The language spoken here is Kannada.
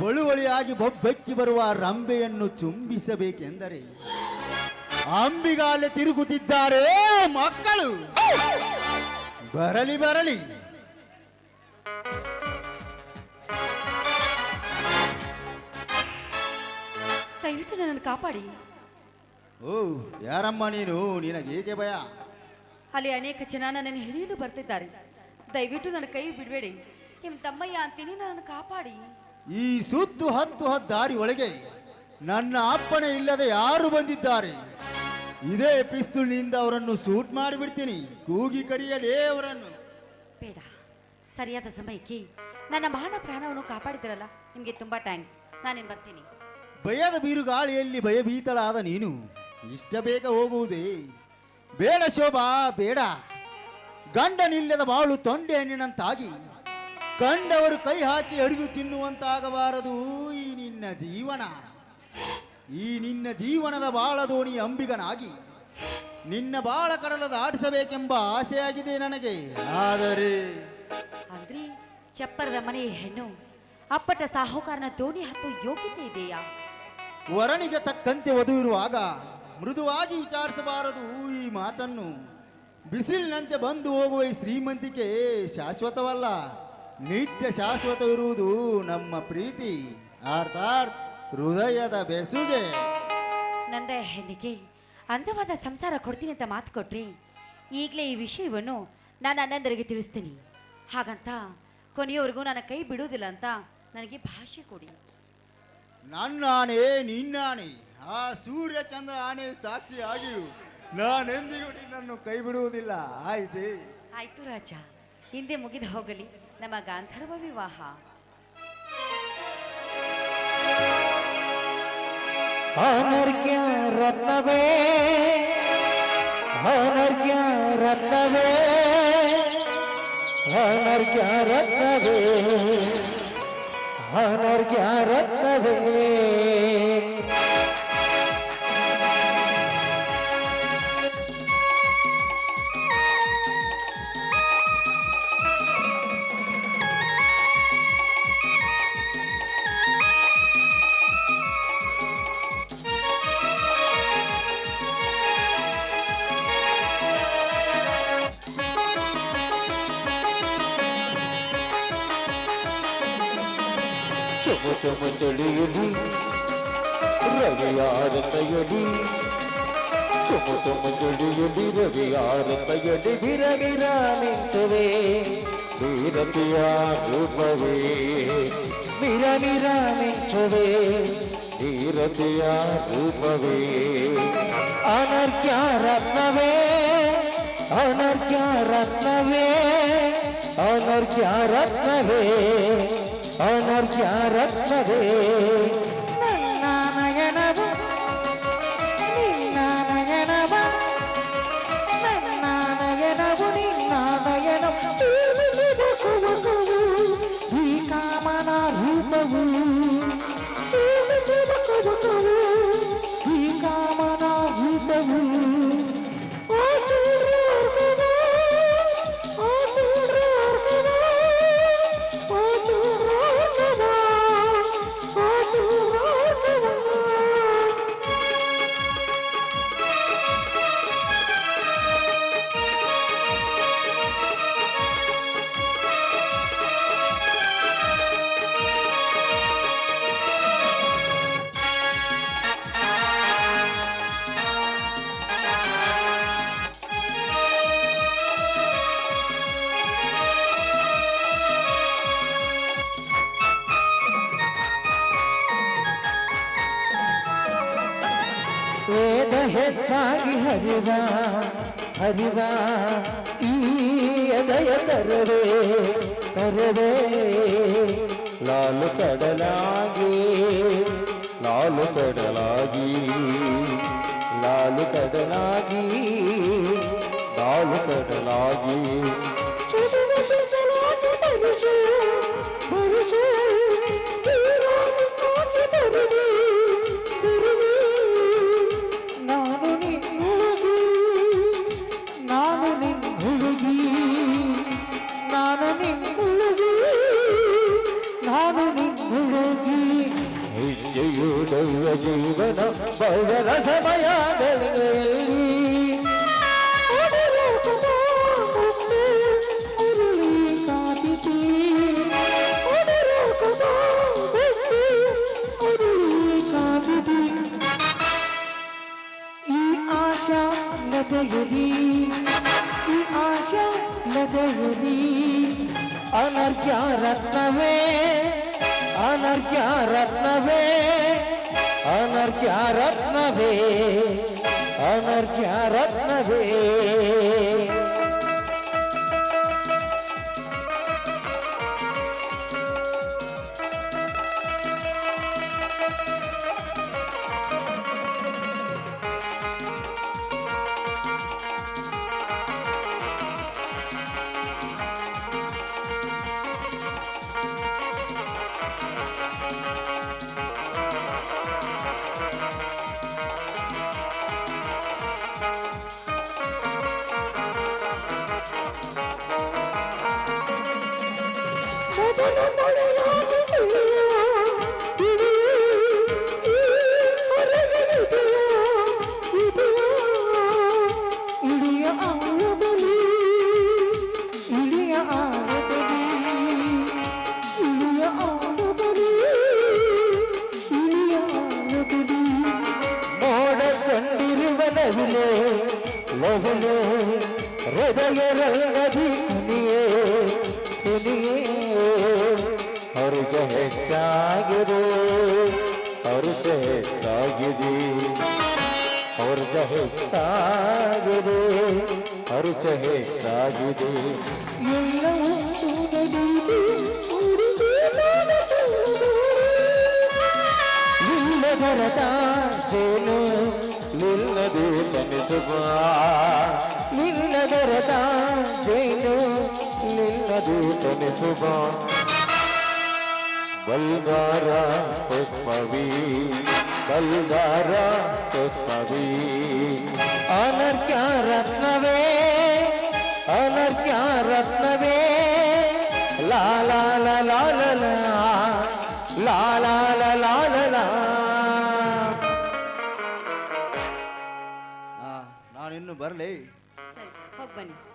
ಬಳುವಳಿಯಾಗಿ ಬೊಬ್ಬೆಕ್ಕಿ ಬರುವ ರಂಬೆಯನ್ನು ಚುಂಬಿಸಬೇಕೆಂದರೆ ಅಂಬಿಗಾಲೆ ತಿರುಗುತ್ತಿದ್ದಾರೆ ಮಕ್ಕಳು. ಬರಲಿ ಬರಲಿ. ದಯವಿಟ್ಟು ನನ್ನನ್ನು ಕಾಪಾಡಿ. ಓ ಯಾರಮ್ಮ ನೀನು? ನಿನಗೇಕೆ ಭಯ? ಅಲ್ಲಿ ಅನೇಕ ಜನ ನನ್ನನ್ನು ಹಿಡಿಯಲು ಬರ್ತಿದ್ದಾರೆ. ದಯವಿಟ್ಟು ನನ್ನ ಕೈ ಬಿಡಬೇಡಿ. ನಿಮ್ಮ ತಮ್ಮಯ್ಯ ಅಂತೀನಿ ನನ್ನನ್ನು ಕಾಪಾಡಿ. ಈ ಸುತ್ತು ಹತ್ತು ಹತ್ತು ದಾರಿ ಒಳಗೆ ನನ್ನ ಅಪ್ಪಣೆ ಇಲ್ಲದೆ ಯಾರು ಬಂದಿದ್ದಾರೆ? ಇದೇ ಪಿಸ್ತೂಲ್ನಿಂದ ಅವರನ್ನು ಸೂಟ್ ಮಾಡಿಬಿಡ್ತೀನಿ. ಕೂಗಿ ಕರಿಯಲೇ ಅವರನ್ನು ಬೇಡ. ಸರಿಯಾದ ಸಮಯಕ್ಕೆ ನನ್ನ ಮಾನ ಪ್ರಾಣವನ್ನು ಕಾಪಾಡಿದ್ರಲ್ಲ ನಿಮಗೆ ತುಂಬಾ ಥ್ಯಾಂಕ್ಸ್ ನಾನೇನು ಬರ್ತೀನಿ. ಭಯದ ಬಿರುಗಾಳಿಯಲ್ಲಿ ಭಯಭೀತಳಾದ ನೀನು. ಇಷ್ಟ ಬೇಗ ಹೋಗುವುದೇ? ಬೇಡ ಶೋಭಾ ಬೇಡ. ಗಂಡನಿಲ್ಲದ ಬಾಳು ತೊಂಡೆ ಹಣ್ಣಿನಂತಾಗಿ. ಕಂಡವರು ಕೈ ಹಾಕಿ ಹರಿದು ತಿನ್ನುವಂತಾಗಬಾರದು. ಈ ನಿನ್ನ ಜೀವನ ಈ ನಿನ್ನ ಜೀವನದ ಬಾಳ ದೋಣಿ ಅಂಬಿಗನಾಗಿ ನಿನ್ನ ಬಾಳ ಕಡಲ ದಾಟಿಸಬೇಕೆಂಬ ಆಸೆಯಾಗಿದೆ ನನಗೆ. ಆದರೆ ಅಂದ್ರೆ ಚಪ್ಪರದ ಮನೆಯ ಹೆಣ್ಣು ಅಪ್ಪಟ ಸಾಹುಕಾರನ ದೋಣಿ ಹತ್ತು ಯೋಗ್ಯತೆ ಇದೆಯಾ? ವರನಿಗೆ ತಕ್ಕಂತೆ ವಧು ಇರುವಾಗ ಮೃದುವಾಗಿ ವಿಚಾರಿಸಬಾರದು. ಈ ಮಾತನ್ನು ಬಿಸಿಲಿನಂತೆ ಬಂದು ಹೋಗುವ ಈ ಶ್ರೀಮಂತಿಕೆ ಶಾಶ್ವತವಲ್ಲ. ನಿತ್ಯ ಶಾಶ್ವತವಿರುವುದು ನಮ್ಮ ಪ್ರೀತಿ. ಅರ್ಥಾತ್ ಹೃದಯದ ಬೆಸುಗೆ. ನಂದ ಹೆಣ್ಣಿಗೆ ಅಂದವಾದ ಸಂಸಾರ ಕೊಡ್ತೀನಿ ಅಂತ ಮಾತು ಕೊಟ್ರಿ. ಈಗಲೇ ಈ ವಿಷಯವನ್ನು ನಾನು ಅನ್ನಂದರಿಗೆ ತಿಳಿಸ್ತೀನಿ. ಹಾಗಂತ ಕೊನೆಯವರೆಗೂ ನನ್ನ ಕೈ ಬಿಡುವುದಿಲ್ಲ ಅಂತ ನನಗೆ ಭಾಷೆ ಕೊಡಿ. ನನ್ನಾಣೆ ನಿನ್ನಾಣೆ. ಆ ಸೂರ್ಯ ಚಂದ್ರ ಆಣೆ ಸಾಕ್ಷಿ ಆಗಿಯೂ ನಾನೆಂದಿಗೂ ನಿನ್ನನ್ನು ಕೈ ಬಿಡುವುದಿಲ್ಲ. ಆಯ್ತೇ? ಆಯ್ತು ರಾಜ. ಹಿಂದೆ ಮುಗಿದು ಹೋಗಲಿ. ನಮ್ಮ ಗಾಂಧರ್ವ ವಿವಾಹ. ಅನರ್ಘ್ಯ ರತ್ನವೇ ಅನರ್ಘ್ಯ ರತ್ನವೇ ಅನರ್ಘ್ಯ ರತ್ನವೇ ಅನರ್ಘ್ಯ ರತ್ನವೇ. ചുമട്ട് മുഞ്ചൊളിയടി രവിയാരത്തയടി ചുമട്ട് മുഞ്ചൊളിയടി രവിയാരത്തയടി വിരവിരാനിത്തവേ വീരത്തിയാ രൂപവേ വിരവിരാനിച്ചവേ വീരത്തിയാ രൂപവേ അനർക്യാ രത്നവേ അനർക്യാ രത്നവേ അനർക്യാ രത്നവേ ಅನರ್ಘ್ಯ ರತ್ನವೇ ಹೆಚ್ಚಾಗಿ ಹರಿವ ಹರಿವ, ಈ ಎದೆಯ ತರವೇ ಕರವೇ. ಲಾಲು ಕಡಲಾಗಿ, ನಾನು ಕಡಲಾಗಿ ನಾನು ಕಡಲಾಗಿ ನಾನು ಕಡಲಾಗಿ. ಲತೆಯಲಿ ಈ ಆಶಾ ಲತೆಯಲಿ ಅನರ್ಘ್ಯ ರತ್ನವೇ ಅನರ್ಘ್ಯ ರತ್ನವೇ अनर क्या रत्न वे अनर क्या रत्न वे మోహము हृदय रंग కునియే కునియే हर जह जागरे हर जह जागरे हर जह जागरे हर जह जागरे ಇಲ್ಲ ನಿಲ್ಲದೆ ನೆನೆಸುವ. ನಿಲ್ಲದರದ ಜೈನು ನಿಲ್ಲದೆ ನೆನೆಸುವ. ಬಲ್ಗಾರ ಪುಷ್ಪವೀ ಬಲ್ಗಾರ ಪುಷ್ಪವೀ. ಅನರ್ಕ್ಯ ರತ್ನವೇ ಅನರ್ಕ್ಯ ರತ್ನವೇ. ಲಾಲ ಲಾಲ ಲಾಲ ಲಾಲ ಬರಲೇ. ಹೋಗಿ ಬನ್ನಿ.